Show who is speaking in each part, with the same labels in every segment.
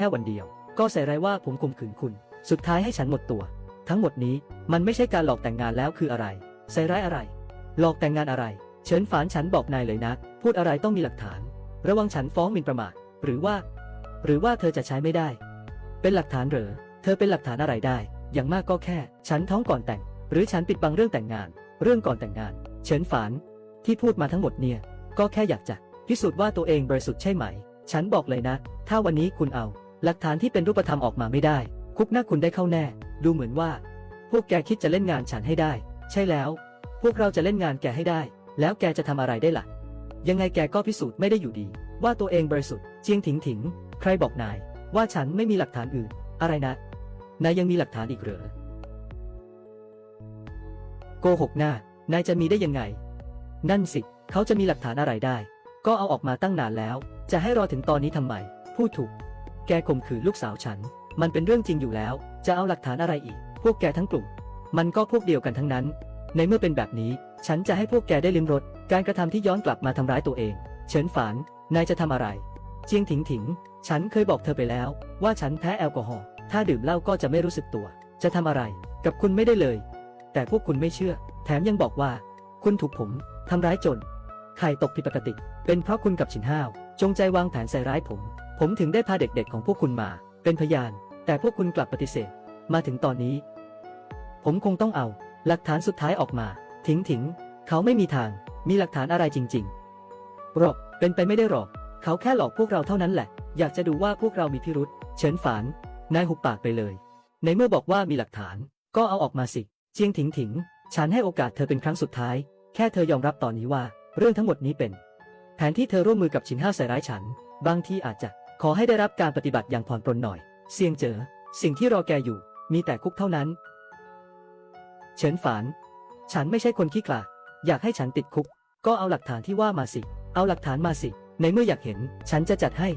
Speaker 1: แค่วันเดียว ก็ใส่ร้ายว่าผมข่มขืนคุณ สุดท้ายให้ฉันหมดตัว ทั้งหมดนี้มันไม่ใช่การหลอกแต่งงานแล้วคืออะไร ใส่ร้ายอะไร หลอกแต่งงานอะไร เฉินฝานฉันบอกนายเลยนะ พูดอะไรต้องมีหลักฐาน ระวังฉันฟ้องหมิ่นประมาท หรือว่า หรือว่าเธอจะใช้ไม่ได้ เป็นหลักฐานเหรอ เธอเป็นหลักฐานอะไรได้ อย่างมากก็แค่ ฉันท้องก่อนแต่ง หรือฉันปิดบังเรื่องแต่งงาน เรื่องก่อนแต่งงาน เฉินฝาน ที่พูดมาทั้งหมดเนี่ย ก็แค่อยากจะพิสูจน์ว่าตัวเองบริสุทธิ์ใช่ไหม ฉันบอกเลยนะ ถ้าวันนี้คุณเอา หลักฐานที่เป็นรูปธรรมออกมาไม่ได้ คุกหน้าคุณได้เข้าแน่ ดูเหมือนว่า พวกแกคิดจะเล่นงานฉันให้ได้ ใช่แล้ว พวกเราจะเล่นงานแกให้ได้ แล้วแกจะทำอะไรได้ล่ะ ยังไงแกก็พิสูจน์ไม่ได้อยู่ดี ว่าตัวเองบริสุทธิ์เจียงถิงถิง ใครบอกนาย ว่าฉันไม่มีหลักฐานอื่น อะไรนะ นายยังมีหลักฐานอีกเหรอโกหกหน้านายจะมีได้ยังไง นั่นสิ เขาจะมีหลักฐานอะไรได้ ก็เอาออกมาตั้งนานแล้ว จะให้รอถึงตอนนี้ทำไม พูดถูก แกข่มขืนลูกสาวฉัน มันเป็นเรื่องจริงอยู่แล้ว จะเอาหลักฐานอะไรอีก พวกแกทั้งกลุ่ม มันก็พวกเดียวกันทั้งนั้น ในเมื่อเป็นแบบนี้ ฉันจะให้พวกแกได้ลิ้มรส การกระทำที่ย้อนกลับมาทำร้ายตัวเอง เฉินฝาน นายจะทำอะไร เจียงถิงถิง ฉันเคยบอกเธอไปแล้ว ว่าฉันแพ้แอลกอฮอล์ ถ้าดื่มเหล้าก็จะไม่รู้สึกตัว จะทำอะไร กับคุณไม่ได้เลย แต่พวกคุณไม่เชื่อ แถมยังบอกว่า คุณถูกผมทำร้ายจน ไข่ตกผิดปกติ เป็นเพราะคุณกับฉินห้าว จงใจวางแผนใส่ร้ายผม ผมถึงได้พาเด็กๆของพวกคุณมา เป็นพยาน แต่พวกคุณกลับปฏิเสธ มาถึงตอนนี้ ผมคงต้องเอา หลักฐานสุดท้ายออกมา ถิงถิง เขาไม่มีทาง มีหลักฐานอะไรจริงๆหรอกเป็นไปไม่ได้หรอก เขาแค่หลอกพวกเราเท่านั้นแหละ อยากจะดูว่าพวกเรามีพิรุษเฉินฝาน นายหุบปากไปเลย ในเมื่อบอกว่ามีหลักฐาน ก็เอาออกมาสิ เจียงถิงถิง ฉันให้โอกาสเธอเป็นครั้งสุดท้าย แค่เธอยอมรับตอนนี้ว่า เรื่องทั้งหมดนี้เป็น แผนที่เธอร่วมมือกับชินห้าใส่ร้ายฉัน บางทีอาจจะขอให้ได้รับการปฏิบัติอย่างผ่อนปรนหน่อยเสียงเจอ สิ่งที่รอแกอยู่ มีแต่คุกเท่านั้น เฉินฝาน ฉันไม่ใช่คนขี้กลาดอยากให้ฉันติดคุก ก็เอาหลักฐานที่ว่ามาสิ เอาหลักฐานมาสิ ในเมื่ออยากเห็น ฉันจะจัดให้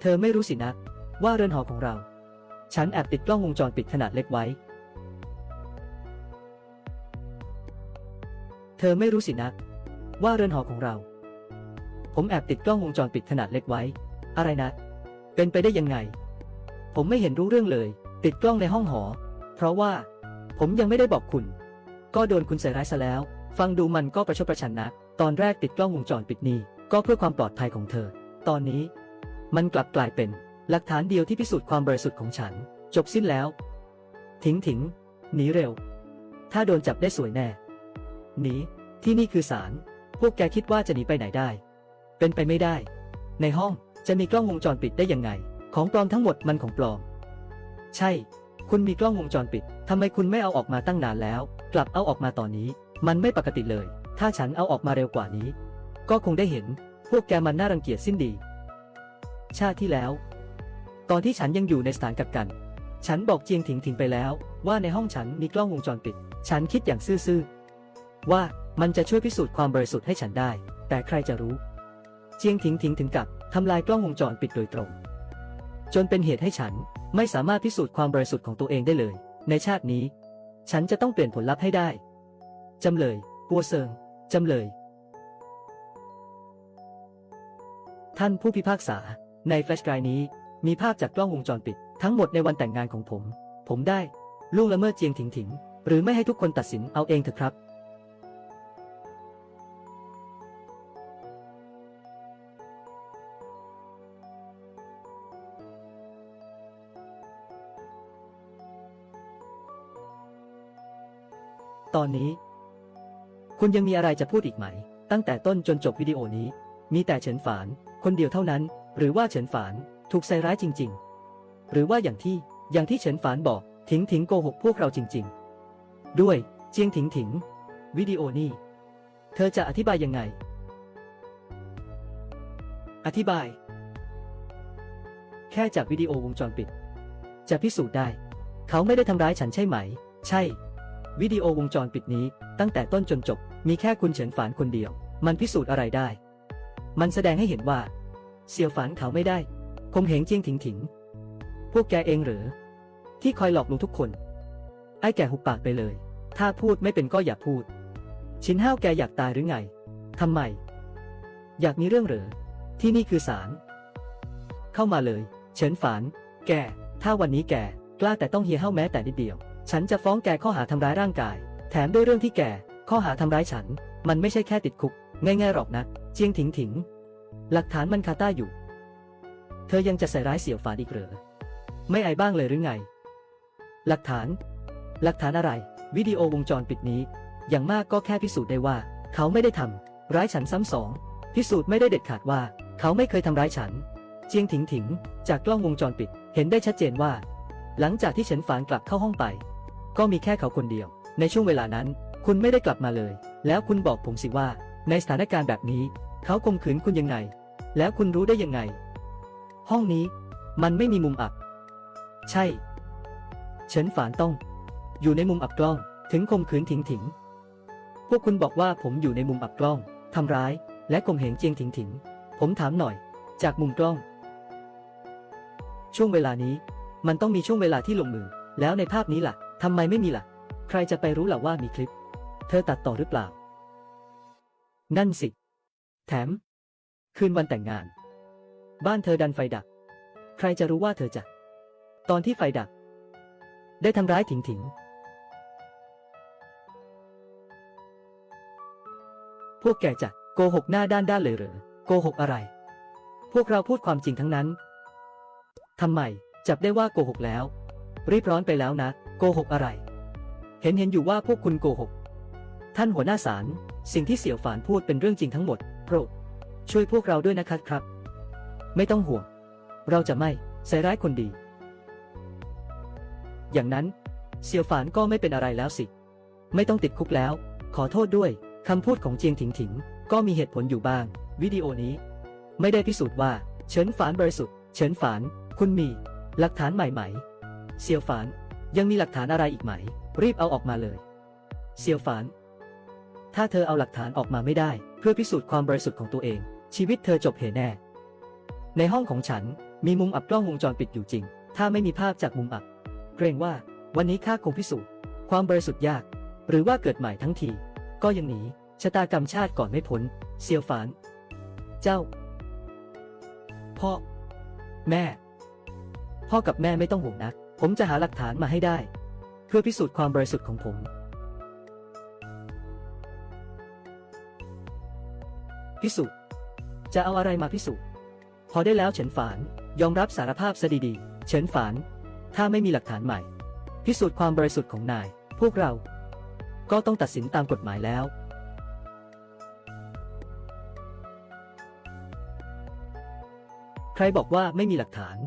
Speaker 1: เธอไม่รู้สินะ ว่าเรือนหอของเรา ฉันแอบติดกล้องวงจรปิดขนาดเล็กไว้ เธอไม่รู้สินะ ว่าเรือนหอของเรา ผมแอบติดกล้องวงจรปิดขนาดเล็กไว้ อะไรนะ เป็นไปได้ยังไง ผมไม่เห็นรู้เรื่องเลย ติดกล้องในห้องหอ เพราะว่า ผมยังไม่ได้บอกคุณ ก็โดนคุณใส่ร้ายซะแล้ว ฟังดูมันก็ประชดประชันนะ ตอนแรกติดกล้องวงจรปิดนี้ ก็เพื่อความปลอดภัยของเธอ ตอนนี้ มันกลับกลายเป็นหลักฐานเดียวที่พิสูจน์ความบริสุทธิ์ของฉัน จบสิ้นแล้วถิงถิงหนีเร็ว ถ้าโดนจับได้สวยแน่ หนีที่นี่คือศาลพวกแกคิดว่าจะหนีไปไหนได้ เป็นไปไม่ได้ ในห้องจะมีกล้องวงจรปิดได้ยังไง ของปลอมทั้งหมดมันของปลอม ใช่ คุณมีกล้องวงจรปิดทำไมคุณไม่เอาออกมาตั้งนานแล้ว กลับเอาออกมาตอนนี้ มันไม่ปกติเลย ถ้าฉันเอาออกมาเร็วกว่านี้ ก็คงได้เห็น พวกแกมันน่ารังเกียจสิ้นดี ชาติที่แล้ว ตอนที่ฉันยังอยู่ในสถานกักกัน ฉันบอกเจียงถิงถิงไปแล้ว ว่าในห้องฉันมีกล้องวงจรปิด ฉันคิดอย่างซื่อๆ ว่ามันจะช่วยพิสูจน์ความบริสุทธิ์ให้ฉันได้ แต่ใครจะรู้ เจียงถิงถิงถึงกับทำลายกล้องวงจรปิดโดยตรง จนเป็นเหตุให้ฉันไม่สามารถพิสูจน์ความบริสุทธิ์ของตัวเองได้เลย ในชาตินี้ ฉันจะต้องเปลี่ยนผลลัพธ์ให้ได้ จำเลยปัวเซิง จำเลย ท่านผู้พิพากษา ในแฟลชไดรฟ์นี้ มีภาพจากกล้องวงจรปิด ทั้งหมดในวันแต่งงานของผม ผมได้ล่วงละเมิดเจียงถิงถิง หรือไม่ให้ทุกคนตัดสินเอาเองเถอะครับ ตอนนี้ คุณยังมีอะไรจะพูดอีกไหม ตั้งแต่ต้นจนจบวิดีโอนี้ มีแต่เฉินฝาน คนเดียวเท่านั้น หรือว่าเฉินฝานถูกใส่ร้ายจริง ๆ หรือว่าอย่างที่อย่างที่เฉินฝานบอกถิงถิงโกหกพวกเราจริง ๆ ด้วยเจียงถิงถิงวิดีโอนี้ เธอจะอธิบายยังไง อธิบาย แค่จากวิดีโอวงจรปิด จะพิสูจน์ได้ เขาไม่ได้ทำร้ายฉันใช่ไหม ใช่ วิดีโอวงจรปิดนี้ ตั้งแต่ต้นจนจบ มีแค่คุณเฉินฝานคนเดียว มันพิสูจน์อะไรได้ มันแสดงให้เห็นว่า เสี่ยวฝานเขาไม่ได้คมเหงเจียงถิงถิง พวกแกเองหรือ ที่คอยหลอกลวงทุกคน ไอ้แกหุบปากไปเลย ถ้าพูดไม่เป็นก็อย่าพูด ชินห้าวแกอยากตายหรือไงทำไม อยากมีเรื่องหรือ ที่นี่คือศาลเข้ามาเลย เฉินฝาน แก ถ้าวันนี้แก กล้าแต่ต้องเฮียเฮ้าแม้แต่นิดเดียว ฉันจะฟ้องแกข้อหาทำร้ายร่างกาย แถมด้วยเรื่องที่แกข้อหาทำร้ายฉัน มันไม่ใช่แค่ติดคุก ง่ายๆหรอกนะเจียงถิงถิง หลักฐานมันคาต้าอยู่ เธอยังจะใส่ร้ายเสี่ยวฝานอีกเหรอ ไม่อายบ้างเลยหรือไง หลักฐาน หลักฐานอะไร วิดีโอวงจรปิดนี้ อย่างมากก็แค่พิสูจน์ได้ว่า เขาไม่ได้ทำร้ายฉันซ้ำสอง พิสูจน์ไม่ได้เด็ดขาดว่า เขาไม่เคยทำร้ายฉัน เจียงถิงถิง จากกล้องวงจรปิด เห็นได้ชัดเจนว่า หลังจากที่เฉินฝานกลับเข้าห้องไป ก็มีแค่เขาคนเดียว ในช่วงเวลานั้น คุณไม่ได้กลับมาเลย แล้วคุณบอกผมสิว่า ในสถานการณ์แบบนี้ เขาข่มขืนคุณยังไง แล้วคุณรู้ได้ยังไง ห้องนี้ มันไม่มีมุมอับ ใช่ เฉินฝานต้อง อยู่ในมุมอับกล้อง ถึงข่มขืนถิงถิง พวกคุณบอกว่าผมอยู่ในมุมอับกล้องทำร้าย และข่มเหงเจียงถิงถิง ผมถามหน่อย จากมุมกล้อง ช่วงเวลานี้ มันต้องมีช่วงเวลาที่ลงมือ แล้วในภาพนี้ล่ะทำไมไม่มีล่ะ ใครจะไปรู้ล่ะว่ามีคลิป เธอตัดต่อหรือเปล่า นั่นสิ แถม คืนวันแต่งงาน บ้านเธอดันไฟดับ ใครจะรู้ว่าเธอจะ ตอนที่ไฟดับ ได้ทำร้ายถิงถิงพวกแกจะโกหกหน้าด้านด้านเลยเหรอ โกหกอะไร พวกเราพูดความจริงทั้งนั้น ทำไม จับได้ว่าโกหกแล้ว รีบร้อนไปแล้วนะ โกหกอะไร เห็นเห็นอยู่ว่าพวกคุณโกหก ท่านหัวหน้าศาลสิ่งที่เสี่ยวฝานพูดเป็นเรื่องจริงทั้งหมด โปรด ช่วยพวกเราด้วยนะครับครับ ไม่ต้องห่วง เราจะไม่ใส่ร้ายคนดี อย่างนั้น เสี่ยวฝานก็ไม่เป็นอะไรแล้วสิ ไม่ต้องติดคุกแล้ว ขอโทษด้วยคำพูดของเจียงถิงถิง ก็มีเหตุผลอยู่บ้าง วิดีโอนี้ ไม่ได้พิสูจน์ว่า เฉินฝานบริสุทธิ์ เฉินฝาน คุณมี หลักฐานใหม่ไหมเสี่ยวฝาน ยังมีหลักฐานอะไรอีกไหม รีบเอาออกมาเลยเสี่ยวฝาน ถ้าเธอเอาหลักฐานออกมาไม่ได้ เพื่อพิสูจน์ความบริสุทธิ์ของตัวเอง ชีวิตเธอจบเหแน่ ในห้องของฉันมีมุมอับกล้องวงจรปิดอยู่จริง ถ้าไม่มีภาพจากมุมอับ เกรงว่าวันนี้ข้าคงพิสูจน์ ความบริสุทธิ์ยาก หรือว่าเกิดใหม่ทั้งที ก็ยังหนีชะตากรรมชาติก่อนไม่พ้น เซียวฝาน เจ้า พ่อ แม่ พ่อกับแม่ไม่ต้องห่วงนะผมจะหาหลักฐานมาให้ได้ เพื่อพิสูจน์ความบริสุทธิ์ของผม พิสูจน์ จะเอาอะไรมาพิสูจน์ พอได้แล้วเฉินฝาน ยอมรับสารภาพซะดีๆ เฉินฝาน ถ้าไม่มีหลักฐานใหม่ พิสูจน์ความบริสุทธิ์ของนาย พวกเรา ก็ต้องตัดสินตามกฎหมายแล้วใครบอกว่าไม่มีหลักฐาน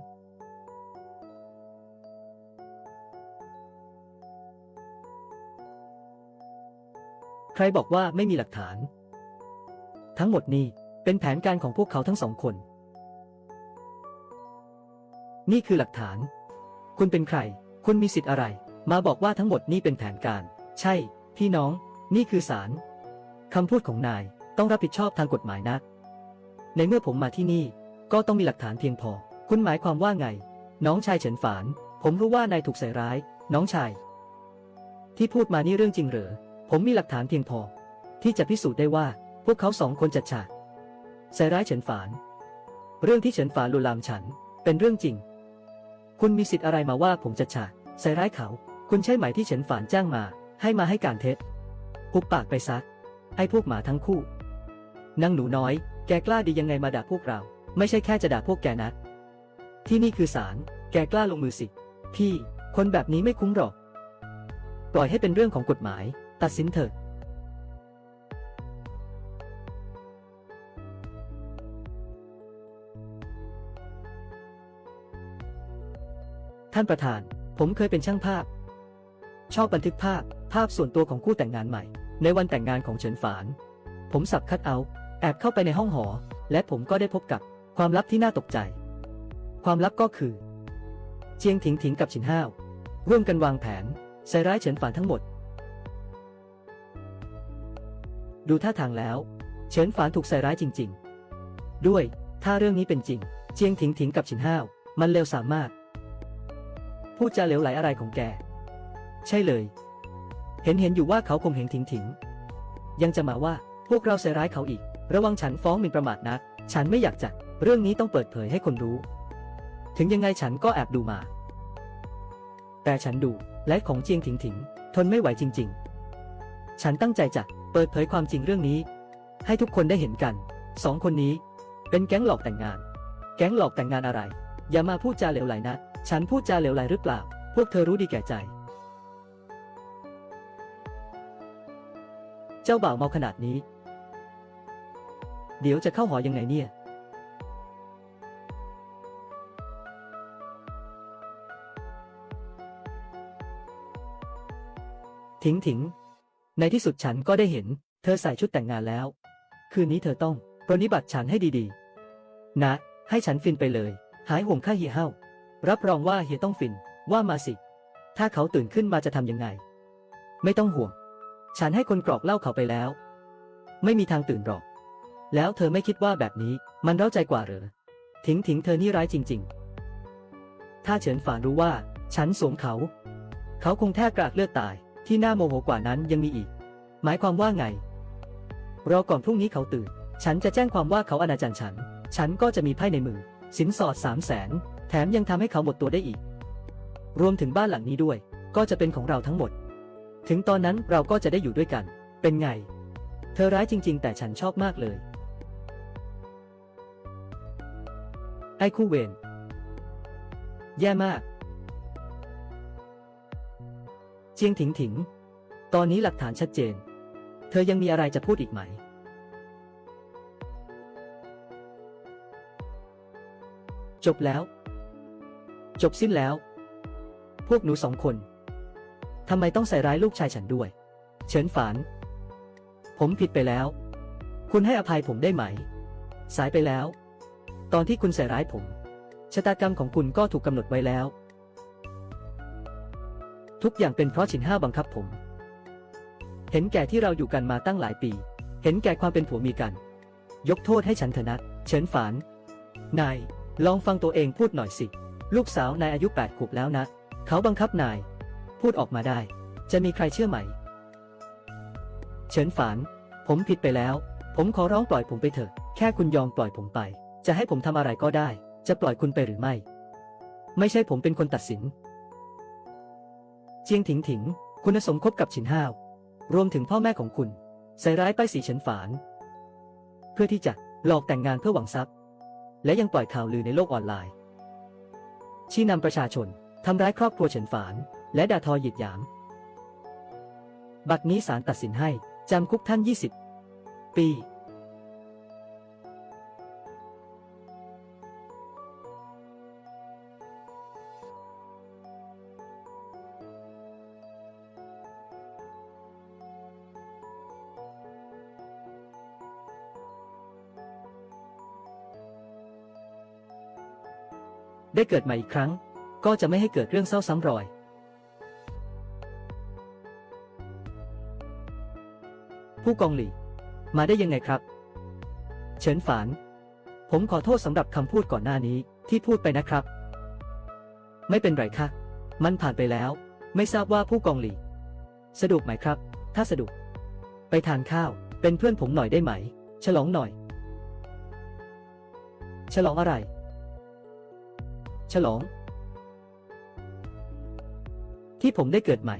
Speaker 1: ใครบอกว่าไม่มีหลักฐาน ทั้งหมดนี้เป็นแผนการของพวกเขาทั้งสองคน นี่คือหลักฐาน คุณเป็นใคร คุณมีสิทธิ์อะไร มาบอกว่าทั้งหมดนี่เป็นแผนการ ใช่ พี่น้อง นี่คือศาลคำพูดของนายต้องรับผิดชอบทางกฎหมายนะ ในเมื่อผมมาที่นี่ ก็ต้องมีหลักฐานเพียงพอ คุณหมายความว่าไง น้องชายเฉินฝาน ผมรู้ว่านายถูกใส่ร้าย น้องชาย ที่พูดมานี่เรื่องจริงเหรอ ผมมีหลักฐานเพียงพอ ที่จะพิสูจน์ได้ว่าพวกเขาสองคนจัดฉากใส่ร้ายเฉินฝาน เรื่องที่เฉินฝานลวนลามฉัน เป็นเรื่องจริง คุณมีสิทธิ์อะไรมาว่าผมจัดฉากใส่ร้ายเขา คุณใช่ไหมที่เฉินฝานจ้างมา ให้มาให้การเท็จหุบปากไปซักไอ้พวกหมาทั้งคู่นางหนูน้อย แกกล้าดียังไงมาด่าพวกเรา ไม่ใช่แค่จะด่าพวกแกนะ ที่นี่คือศาลแกกล้าลงมือสิ พี่ คนแบบนี้ไม่คุ้มหรอก ปล่อยให้เป็นเรื่องของกฎหมาย ตัดสินเถิดท่านประธาน ผมเคยเป็นช่างภาพ ชอบบันทึกภาพ ภาพส่วนตัวของคู่แต่งงานใหม่ ในวันแต่งงานของเฉินฝาน ผมสับคัดเอาท์แอบเข้าไปในห้องหอ และผมก็ได้พบกับความลับที่น่าตกใจ ความลับก็คือ เจียงถิงถิงกับฉินห้าว ร่วมกันวางแผน ใส่ร้ายเฉินฝานทั้งหมด ดูท่าทางแล้ว เฉินฝานถูกใส่ร้ายจริง ๆ ด้วย ถ้าเรื่องนี้เป็นจริง เจียงถิงถิงกับฉินห้าว มันเลวสามมากพูดจาเหลวไหลอะไรของแก ใช่เลย เห็นเห็นอยู่ว่าเขาคงเห็นถิงถิง ยังจะมาว่าพวกเราใส่ร้ายเขาอีก ระวังฉันฟ้องหมิ่นประมาทนะฉันไม่อยากจัด เรื่องนี้ต้องเปิดเผยให้คนรู้ ถึงยังไงฉันก็แอบดูมา แต่ฉันดูและของเจียงถิงถิง ทนไม่ไหวจริง ๆ ฉันตั้งใจจะ เปิดเผยความจริงเรื่องนี้ ให้ทุกคนได้เห็นกันสองคนนี้ เป็นแก๊งหลอกแต่งงาน แก๊งหลอกแต่งงานอะไร อย่ามาพูดจาเหลวไหลนะ ฉันพูดจาเหลวไหลหรือเปล่า พวกเธอรู้ดีแก่ใจ เจ้าบ่าวเมาขนาดนี้ เดี๋ยวจะเข้าหอยังไงเนี่ย ถิงถิง ในที่สุดฉันก็ได้เห็น เธอใส่ชุดแต่งงานแล้ว คืนนี้เธอต้องปรนนิบัติฉันให้ดีๆ นะ ให้ฉันฟินไปเลย หายห่วงข้าเฮียเฮารับรองว่าเฮียต้องฟิน ว่ามาสิ ถ้าเขาตื่นขึ้นมาจะทำยังไง ไม่ต้องห่วง ฉันให้คนกรอกเหล้าเขาไปแล้ว ไม่มีทางตื่นหรอก แล้วเธอไม่คิดว่าแบบนี้มันเร้าใจกว่าเหรอถิงถิงเธอนี่ร้ายจริง ๆ ถ้าเฉินฝานรู้ว่า ฉันสวมเขา เขาคงแทบกรากเลือดตาย ที่น่าโมโหกว่านั้นยังมีอีก หมายความว่าไง รอก่อนพรุ่งนี้เขาตื่น ฉันจะแจ้งความว่าเขาอนาจารฉัน ฉันก็จะมีไพ่ในมือ สินสอดสามแสน แถมยังทำให้เขาหมดตัวได้อีก รวมถึงบ้านหลังนี้ด้วย ก็จะเป็นของเราทั้งหมด ถึงตอนนั้นเราก็จะได้อยู่ด้วยกัน เป็นไง เธอร้ายจริง ๆ แต่ฉันชอบมากเลย ไอ้คู่เวรแย่มาก เจียงถิงถิง ตอนนี้หลักฐานชัดเจน เธอยังมีอะไรจะพูดอีกไหม จบแล้ว จบสิ้นแล้ว พวกหนูสองคนทำไมต้องใส่ร้ายลูกชายฉันด้วย เฉินฝาน ผมผิดไปแล้ว คุณให้อภัยผมได้ไหม สายไปแล้ว ตอนที่คุณใส่ร้ายผม ชะตากรรมของคุณก็ถูกกำหนดไว้แล้ว ทุกอย่างเป็นเพราะฉินห้าบังคับผม เห็นแก่ที่เราอยู่กันมาตั้งหลายปี เห็นแก่ความเป็นผัวเมียกัน ยกโทษให้ฉันเถอะนะเฉินฝาน นาย ลองฟังตัวเองพูดหน่อยสิ ลูกสาวนายอายุแปดขวบแล้วนะ เขาบังคับนาย พูดออกมาได้ จะมีใครเชื่อไหม เฉินฝาน ผมผิดไปแล้ว ผมขอร้องปล่อยผมไปเถอะ แค่คุณยอมปล่อยผมไป จะให้ผมทำอะไรก็ได้ จะปล่อยคุณไปหรือไม่ ไม่ใช่ผมเป็นคนตัดสิน เจียงถิงถิง คุณสมคบกับฉินห้าว รวมถึงพ่อแม่ของคุณ ใส่ร้ายป้ายสีเฉินฝาน เพื่อที่จะหลอกแต่งงานเพื่อหวังทรัพย์ และยังปล่อยข่าวลือในโลกออนไลน์ ชี้นำประชาชนทำร้ายครอบครัวเฉินฝาน และด่าทอหยีดหยาม บัดนี้ศาลตัดสินให้จำคุกท่าน 20 ปี ได้เกิดใหม่อีกครั้ง ก็จะไม่ให้เกิดเรื่องเศร้าซ้ำรอย ผู้กองหลี่ มาได้ยังไงครับ เฉินฝาน ผมขอโทษสำหรับคำพูดก่อนหน้านี้ที่พูดไปนะครับ ไม่เป็นไรค่ะ มันผ่านไปแล้ว ไม่ทราบว่าผู้กองหลี่ สะดวกไหมครับ ถ้าสะดวก ไปทานข้าว เป็นเพื่อนผมหน่อยได้ไหม ฉลองหน่อย ฉลองอะไร ฉลอง ที่ผมได้เกิดใหม่